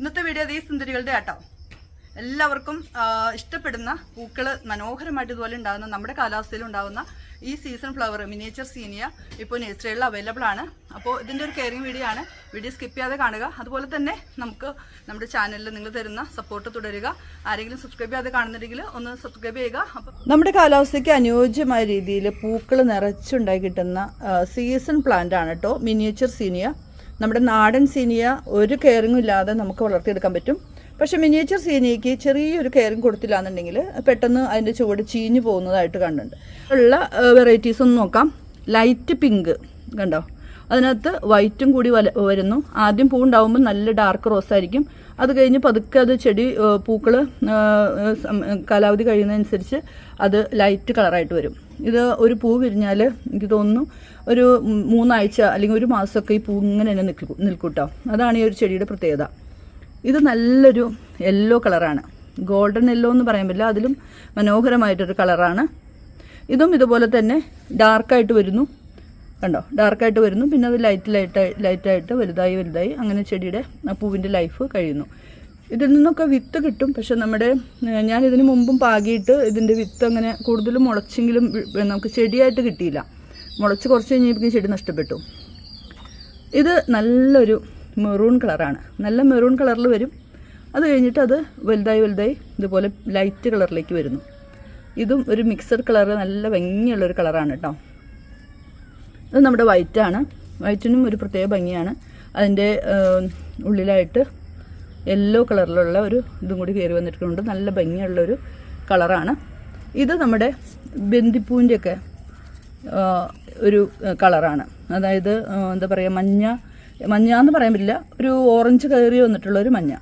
ഇന്നത്തെ വീഡിയോ ഈ സുന്ദരികളുടെ ആട്ടോ. എല്ലാവർക്കും ഇഷ്ടപ്പെടുന്ന പൂക്കൾ മനോഹരമായിട്ട് ഇതുപോലെ ഉണ്ടാകുന്ന നമ്മുടെ കാലാവസ്ഥയിൽ ഉണ്ടാകുന്ന ഈ സീസൺ ഫ്ലവർ മിനിയേച്ചർ സീനിയ ഇപ്പോൾ നേഴ്സറികളിൽ അവൈലബിൾ ആണ്. അപ്പോൾ ഇതിന്റെ ഒരു കെയറിങ് വീഡിയോ ആണ്. വീഡിയോ സ്കിപ്പ് ചെയ്യാതെ കാണുക. അതുപോലെ തന്നെ നമുക്ക് നമ്മുടെ ചാനലിൽ നിങ്ങൾ തരുന്ന സപ്പോർട്ട് തുടരുക. ആരെങ്കിലും സബ്സ്ക്രൈബ് ചെയ്യാതെ കാണുന്നുണ്ടെങ്കിൽ ഒന്ന് സബ്സ്ക്രൈബ് ചെയ്യുക. നമ്മുടെ കാലാവസ്ഥയ്ക്ക് അനുയോജ്യമായ രീതിയിൽ പൂക്കൾ നിറച്ചുണ്ടായി കിട്ടുന്ന സീസൺ പ്ലാന്റ് ആണ് കേട്ടോ മിനിയേച്ചർ സീനിയ നമ്മുടെ നാടൻ സീനിയ ഒരു കെയറിങ്ങും ഇല്ലാതെ നമുക്ക് വളർത്തിയെടുക്കാൻ പറ്റും. പക്ഷെ മിനിയേച്ചർ സീനിയയ്ക്ക് ചെറിയൊരു കെയറിങ് കൊടുത്തില്ല എന്നുണ്ടെങ്കിൽ പെട്ടെന്ന് അതിന്റെ ചുവട് ചീഞ്ഞു പോകുന്നതായിട്ട് കണ്ടിട്ടുണ്ട് ഉള്ള വെറൈറ്റീസ് ഒന്ന് നോക്കാം. ലൈറ്റ് പിങ്ക് കണ്ടോ? അതിനകത്ത് വൈറ്റും കൂടി വരുന്നു. ആദ്യം പൂ ഉണ്ടാവുമ്പോൾ നല്ല ഡാർക്ക് റോസ് ആയിരിക്കും. അത് കഴിഞ്ഞ് പതുക്കെ അത് ചെടി പൂക്കൾ കാലാവധി കഴിയുന്നതനുസരിച്ച് അത് ലൈറ്റ് കളറായിട്ട് വരും. ഇത് ഒരു പൂ വിരിഞ്ഞാൽ എനിക്ക് തോന്നുന്നു ഒരു മൂന്നാഴ്ച അല്ലെങ്കിൽ ഒരു മാസമൊക്കെ ഈ പൂ ഇങ്ങനെ തന്നെ നിൽക്കും നിൽക്കൂട്ടോ. അതാണ് ഈ ഒരു ചെടിയുടെ പ്രത്യേകത. ഇത് നല്ലൊരു യെല്ലോ കളറാണ്. ഗോൾഡൻ യെല്ലോ എന്ന് പറയാൻ പറ്റില്ല അതിലും മനോഹരമായിട്ടൊരു കളറാണ്. ഇതും ഇതുപോലെ തന്നെ ഡാർക്കായിട്ട് വരുന്നു. കണ്ടോ? ഡാർക്കായിട്ട് വരുന്നു. പിന്നെ അത് ലൈറ്റ് ലൈറ്റ് ലൈറ്റായിട്ട് വലുതായി വലുതായി. അങ്ങനെ ചെടിയുടെ ആ പൂവിന്റെ ലൈഫ് കഴിയുന്നു. ഇതിൽ നിന്നൊക്കെ വിത്ത് കിട്ടും. പക്ഷെ നമ്മുടെ ഞാൻ ഇതിന് മുമ്പും പാകിയിട്ട് ഇതിന്റെ വിത്ത് അങ്ങനെ കൂടുതലും മുളച്ചെങ്കിലും നമുക്ക് ചെടിയായിട്ട് കിട്ടിയില്ല. മുളച്ച് കുറച്ച് കഴിഞ്ഞപ്പോൾ ചെടി നഷ്ടപ്പെട്ടു. ഇത് നല്ലൊരു മെറൂൺ കളറാണ് നല്ല മെറൂൺ കളറിൽ വരും. അത് കഴിഞ്ഞിട്ട് അത് വലുതായി വലുതായി ഇതുപോലെ ലൈറ്റ് കളറിലേക്ക് വരുന്നു. ഇതും ഒരു മിക്സഡ് കളർ നല്ല ഭംഗിയുള്ളൊരു കളറാണ് കേട്ടോ ഇത് നമ്മുടെ വൈറ്റാണ്. വൈറ്റിനും ഒരു പ്രത്യേക ഭംഗിയാണ്. അതിന്റെ ഉള്ളിലായിട്ട് യെല്ലോ കളറിലുള്ള ഒരു ഇതും കൂടി കയറി വന്നിട്ടുണ്ട്. നല്ല ഭംഗിയുള്ളൊരു കളറാണ്. ഇത് നമ്മുടെ ബന്ദിപ്പൂവിന്റെയൊക്കെ ഒരു കളറാണ്. അതായത് എന്താ പറയുക മഞ്ഞ മഞ്ഞ എന്ന് പറയാൻ പറ്റില്ല. ഒരു ഓറഞ്ച് കയറി വന്നിട്ടുള്ള ഒരു മഞ്ഞ.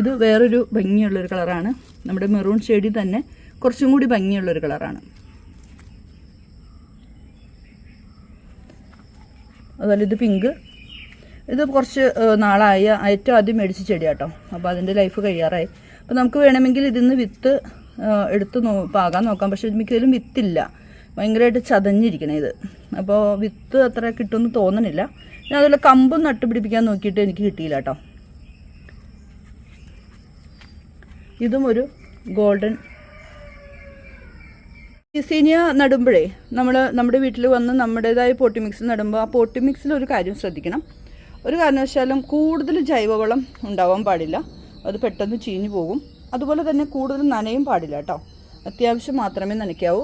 ഇത് വേറൊരു ഭംഗിയുള്ളൊരു കളറാണ്. നമ്മുടെ മെറൂൺ ഷെയ്ഡിൽ തന്നെ കുറച്ചും കൂടി ഭംഗിയുള്ളൊരു കളറാണ്. അതുപോലെ ഇത് പിങ്ക് ഇത് കുറച്ച് നാളായ ഏറ്റവും ആദ്യം മേടിച്ച ചെടിയാട്ടോ. അപ്പോൾ അതിന്റെ ലൈഫ് കഴിയാറായി. അപ്പോൾ നമുക്ക് വേണമെങ്കിൽ ഇതിന്ന് വിത്ത് എടുത്ത് നോ പാകാൻ നോക്കാം. പക്ഷേ മിക്കതിലും വിത്തില്ല. ഭയങ്കരമായിട്ട് ചതഞ്ഞിരിക്കണേ ഇത്. അപ്പോൾ വിത്ത് അത്ര കിട്ടുമെന്ന് തോന്നണില്ല. ഞാൻ അതുപോലെ കമ്പും നട്ടുപിടിപ്പിക്കാൻ നോക്കിയിട്ട് എനിക്ക് കിട്ടിയില്ല കേട്ടോ ഇതും ഒരു ഗോൾഡൻ സീനിയ നടുമ്പോഴേ നമ്മൾ നമ്മുടെ വീട്ടിൽ വന്ന് നമ്മുടേതായ പോട്ടി മിക്സ് നടുമ്പോൾ ആ പോട്ടി മിക്സിൽ ഒരു കാര്യം ശ്രദ്ധിക്കണം. ഒരു കാരണവശാലും കൂടുതൽ ജൈവവളം ഉണ്ടാവാൻ പാടില്ല. അത് പെട്ടെന്ന് ചീഞ്ഞു പോകും. അതുപോലെ തന്നെ കൂടുതൽ നനയും പാടില്ല കേട്ടോ അത്യാവശ്യം മാത്രമേ നനയ്ക്കാവൂ.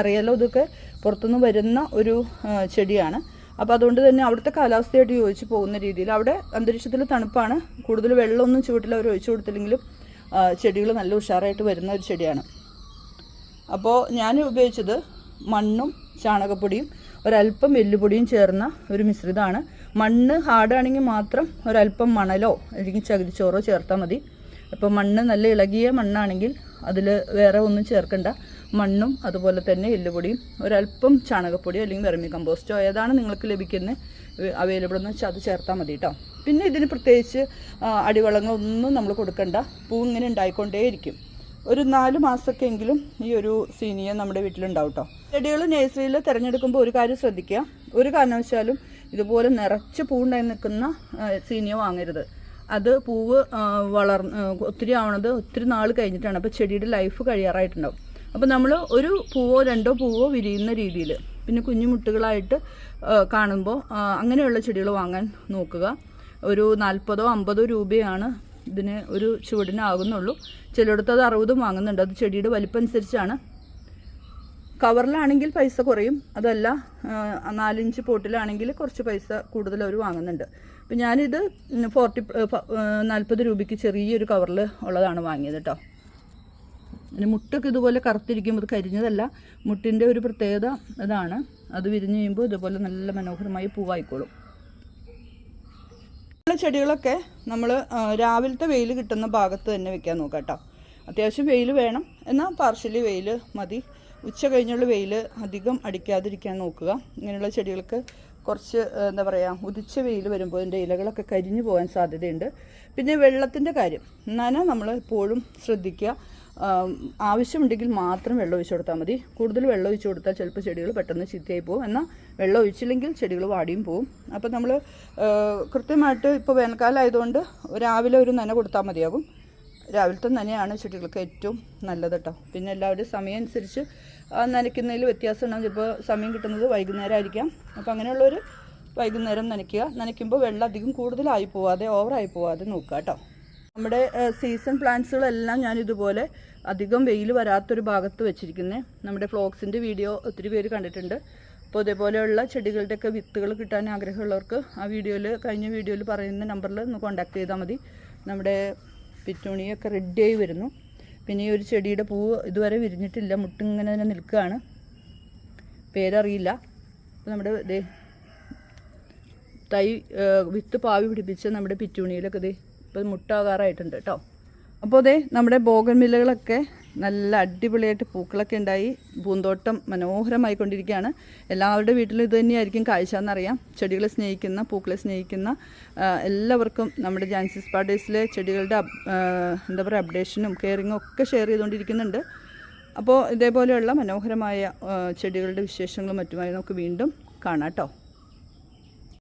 അറിയാലോ ഇതൊക്കെ പുറത്തുനിന്ന് വരുന്ന ഒരു ചെടിയാണ്. അപ്പോൾ അതുകൊണ്ട് തന്നെ അവിടുത്തെ കാലാവസ്ഥയായിട്ട് യോജിച്ച് പോകുന്ന രീതിയിൽ അവിടെ അന്തരീക്ഷത്തിൽ തണുപ്പാണ്. കൂടുതൽ വെള്ളമൊന്നും ചുവട്ടിൽ അവർ ഒഴിച്ചു കൊടുത്തില്ലെങ്കിലും ചെടികൾ നല്ല ഉഷാറായിട്ട് വരുന്ന ഒരു ചെടിയാണ്. അപ്പോൾ ഞാൻ ഉപയോഗിച്ചത് മണ്ണും ചാണകപ്പൊടിയും ഒരല്പം എല്ലുപൊടിയും ചേർന്ന ഒരു മിശ്രിതമാണ്. മണ്ണ് ഹാർഡാണെങ്കിൽ മാത്രം ഒരല്പം മണലോ അല്ലെങ്കിൽ ചകിരിച്ചോറോ ചേർത്താൽ മതി. അപ്പോൾ മണ്ണ് നല്ല ഇളകിയ മണ്ണാണെങ്കിൽ അതിൽ വേറെ ഒന്നും ചേർക്കണ്ട. മണ്ണും അതുപോലെ തന്നെ എല്ലുപൊടിയും ഒരല്പം ചാണകപ്പൊടിയോ അല്ലെങ്കിൽ വെർമി കമ്പോസ്റ്റോ ഏതാണ് നിങ്ങൾക്ക് ലഭിക്കുന്ന അവൈലബിൾ എന്ന് വെച്ചാൽ അത് ചേർത്താൽ മതി കേട്ടോ പിന്നെ ഇതിന് പ്രത്യേകിച്ച് അടിവളങ്ങളൊന്നും നമ്മൾ കൊടുക്കണ്ട. പൂ ഇങ്ങനെ ഉണ്ടായിക്കൊണ്ടേയിരിക്കും. ഒരു നാല് മാസമൊക്കെയെങ്കിലും ഈ ഒരു സീനിയ നമ്മുടെ വീട്ടിലുണ്ടാവും കേട്ടോ ചെടികൾ നഴ്സറിയിൽ തിരഞ്ഞെടുക്കുമ്പോൾ ഒരു കാര്യം ശ്രദ്ധിക്കുക. ഒരു കാരണവശാലും ഇതുപോലെ നിറച്ച് പൂണ്ടായി നിൽക്കുന്ന സീനിയ വാങ്ങരുത്. അത് പൂവ് വളർ ഒത്തിരി ആവണത് ഒത്തിരി നാൾ കഴിഞ്ഞിട്ടാണ്. അപ്പോൾ ചെടിയുടെ ലൈഫ് കഴിയാറായിട്ടുണ്ടാവും. അപ്പോൾ നമ്മൾ ഒരു പൂവോ രണ്ടോ പൂവോ വിരിയുന്ന രീതിയിൽ പിന്നെ കുഞ്ഞു മുട്ടുകളായിട്ട് കാണുമ്പോൾ അങ്ങനെയുള്ള ചെടികൾ വാങ്ങാൻ നോക്കുക. ഒരു നാൽപ്പതോ അമ്പതോ രൂപയാണ് ഇതിന് ഒരു ചുവടിനാകുന്നുള്ളൂ. ചിലയിടത്ത് അത് അറുപതും വാങ്ങുന്നുണ്ട്. അത് ചെടിയുടെ വലിപ്പം അനുസരിച്ചാണ് കവറിലാണെങ്കിൽ പൈസ കുറയും. അതല്ല നാലിഞ്ച് പോട്ടിലാണെങ്കിൽ കുറച്ച് പൈസ കൂടുതൽ അവർ വാങ്ങുന്നുണ്ട്. അപ്പം ഞാനിത് ഫോർട്ടി നാൽപ്പത് രൂപയ്ക്ക് ചെറിയൊരു കവറിൽ ഉള്ളതാണ് വാങ്ങിയത് കേട്ടോ. പിന്നെ മുട്ടൊക്കെ ഇതുപോലെ കറുത്തിരിക്കുമ്പോൾ ഇത് കരിഞ്ഞതല്ല മുട്ടിന്റെ ഒരു പ്രത്യേകത അതാണ് അത് വിരിഞ്ഞ് കഴിയുമ്പോൾ ഇതുപോലെ നല്ല മനോഹരമായി പൂവായിക്കോളും. ചെടികളൊക്കെ നമ്മൾ രാവിലത്തെ വെയിൽ കിട്ടുന്ന ഭാഗത്ത് തന്നെ വെക്കാൻ നോക്കാം കേട്ടോ അത്യാവശ്യം വെയിൽ വേണം. എന്നാൽ പാർഷ്യലി വെയിൽ മതി. ഉച്ച കഴിഞ്ഞുള്ള വെയിൽ അധികം അടിക്കാതിരിക്കാൻ നോക്കുക. ഇങ്ങനെയുള്ള ചെടികൾക്ക് കുറച്ച് എന്താ പറയുക ഉദിച്ച വെയിൽ വരുമ്പോൾ അതിന്റെ ഇലകളൊക്കെ കരിഞ്ഞു പോകാൻ സാധ്യതയുണ്ട്. പിന്നെ വെള്ളത്തിന്റെ കാര്യം. നന നമ്മൾ എപ്പോഴും ശ്രദ്ധിക്കുക. ആവശ്യമുണ്ടെങ്കിൽ മാത്രം വെള്ളം ഒഴിച്ചു കൊടുത്താൽ മതി. കൂടുതൽ വെള്ളം ഒഴിച്ചു കൊടുത്താൽ ചിലപ്പോൾ ചെടികൾ പെട്ടെന്ന് ചീത്തയായി പോകും. എന്നാൽ വെള്ളം ഒഴിച്ചില്ലെങ്കിൽ ചെടികൾ വാടിയും പോവും. അപ്പോൾ നമ്മൾ കൃത്യമായിട്ട് ഇപ്പോൾ വേനൽക്കാലം ആയതുകൊണ്ട് രാവിലെ ഒരു നന കൊടുത്താൽ മതിയാകും. രാവിലത്തെ നനയാണ് ചെടികൾക്ക് ഏറ്റവും നല്ലത് കേട്ടോ. പിന്നെ എല്ലാവരുടെയും സമയം അനുസരിച്ച് നനയ്ക്കുന്നതിൽ വ്യത്യാസം ഉണ്ടാകും ചിലപ്പോൾ സമയം കിട്ടുന്നത് വൈകുന്നേരം ആയിരിക്കാം. അപ്പോൾ അങ്ങനെയുള്ളവർ വൈകുന്നേരം നനയ്ക്കുക. നനയ്ക്കുമ്പോൾ വെള്ളം അധികം കൂടുതലായി പോവാതെ ഓവറായി പോവാതെ നോക്കുക കേട്ടോ. നമ്മുടെ സീസൺ പ്ലാന്റ്സുകളെല്ലാം ഞാൻ ഇതുപോലെ അധികം വെയിൽ വരാത്തൊരു ഭാഗത്ത് വെച്ചിരിക്കുന്നത് നമ്മുടെ ഫ്ലോക്സിന്റെ വീഡിയോ ഒത്തിരി പേര് കണ്ടിട്ടുണ്ട്. അപ്പോൾ ഇതേപോലെയുള്ള ചെടികളുടെയൊക്കെ വിത്തുകൾ കിട്ടാൻ ആഗ്രഹമുള്ളവർക്ക് ആ വീഡിയോയിൽ കഴിഞ്ഞ വീഡിയോയിൽ പറയുന്ന നമ്പറിൽ ഒന്ന് കോൺടാക്ട് ചെയ്താൽ മതി. നമ്മുടെ പിറ്റൂണിയൊക്കെ റെഡിയായി വരുന്നു. പിന്നെ ഈ ഒരു ചെടിയുടെ പൂവ് ഇതുവരെ വിരിഞ്ഞിട്ടില്ല മുട്ടിങ്ങനെ തന്നെ നിൽക്കുകയാണ്. പേരറിയില്ല. നമ്മുടെ ദേ തൈ വിത്ത് പാവി പിടിപ്പിച്ച് നമ്മുടെ പിറ്റൂണിയിലൊക്കെ ദേ ഇപ്പം മുട്ടാകാറായിട്ടുണ്ട് കേട്ടോ. അപ്പോൾ ദേ നമ്മുടെ ബോഗൻമില്ലകളൊക്കെ നല്ല അടിപൊളിയായിട്ട് പൂക്കളൊക്കെ ഉണ്ടായി. പൂന്തോട്ടം മനോഹരമായി കൊണ്ടിരിക്കുകയാണ് എല്ലാവരുടെ വീട്ടിലും ഇത് തന്നെയായിരിക്കും കാഴ്ച എന്നറിയാം. ചെടികളെ സ്നേഹിക്കുന്ന പൂക്കളെ സ്നേഹിക്കുന്ന എല്ലാവർക്കും നമ്മുടെ ജാൻസിസ് പാർട്ടീസിലെ ചെടികളുടെ എന്താ പറയുക അപ്ഡേഷനും കെയറിങ്ങും ഒക്കെ ഷെയർ ചെയ്തുകൊണ്ടിരിക്കുന്നുണ്ട്. അപ്പോൾ ഇതേപോലെയുള്ള മനോഹരമായ ചെടികളുടെ വിശേഷങ്ങളും മറ്റുമായി നമുക്ക് വീണ്ടും കാണാം കേട്ടോ.